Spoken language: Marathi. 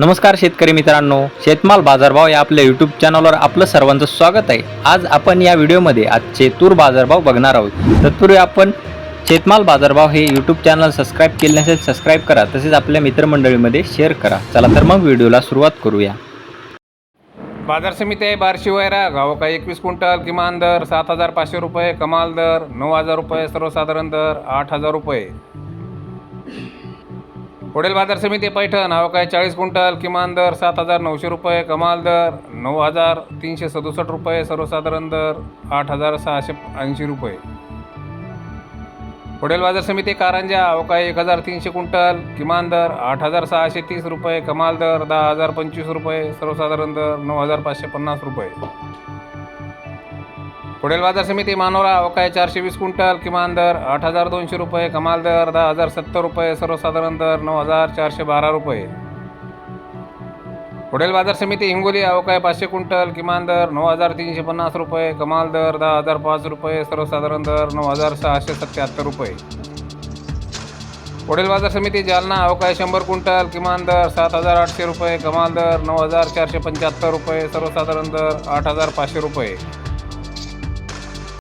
नमस्कार शेतकरी मित्रांनो शेतमाल बाजारभाव या आपल्या यूट्यूब चॅनलवर आपलं सर्वांचं स्वागत आहे. आज आपण या व्हिडिओमध्ये आजचे तूर बाजारभाव बघणार आहोत. तत्पूर्वी आपण शेतमाल बाजारभाव हे यूट्यूब चॅनल सबस्क्राईब केले नसेल सबस्क्राईब करा. तसेच आपल्या मित्रमंडळीमध्ये शेअर करा. चला तर मग व्हिडिओला सुरुवात करूया. बाजार समिती आहे बारशी वैरा. गावका एकवीस क्विंटल. किमान दर सात हजार पाचशे रुपये. कमाल दर नऊ हजार रुपये. सर्वसाधारण दर आठ हजार रुपये. पुढील बाजार समिती पैठण काय चाळीस क्विंटल किमान दर सात हजार नऊशे रुपये कमाल दर नऊ हजार तीनशे सदुसष्ट रुपये सर्वसाधारण दर आठ हजार सहाशे ऐंशी रुपये. पुढील बाजार समिती कारंजा अवकाळी एक हजार तीनशे क्विंटल किमान दर आठ हजार सहाशे तीस रुपये कमाल दर दहा हजार पंचवीस रुपये सर्वसाधारण दर नऊ हजार पाचशे पन्नास रुपये. पुढील बाजार समिती मानोरा अवकाळी चारशे वीस क्विंटल किमान दर आठ हजार दोनशे रुपये कमाल दर दहा हजार सत्तर रुपये सर्वसाधारण दर नऊ हजार चारशे बारा रुपये. पुढील बाजार समिती हिंगोली अवकाळी पाचशे क्विंटल किमान दर नऊ हजार तीनशे पन्नास रुपये कमाल दर दहा हजार पाच रुपये सर्वसाधारण दर नऊ हजार सहाशे सत्याहत्तर रुपये. पुढील बाजार समिती जालना अवकाळी शंभर क्विंटल किमान दर सात हजार आठशे रुपये कमाल दर नऊ हजार चारशे पंच्याहत्तर रुपये सर्वसाधारण दर आठ हजार पाचशे रुपये.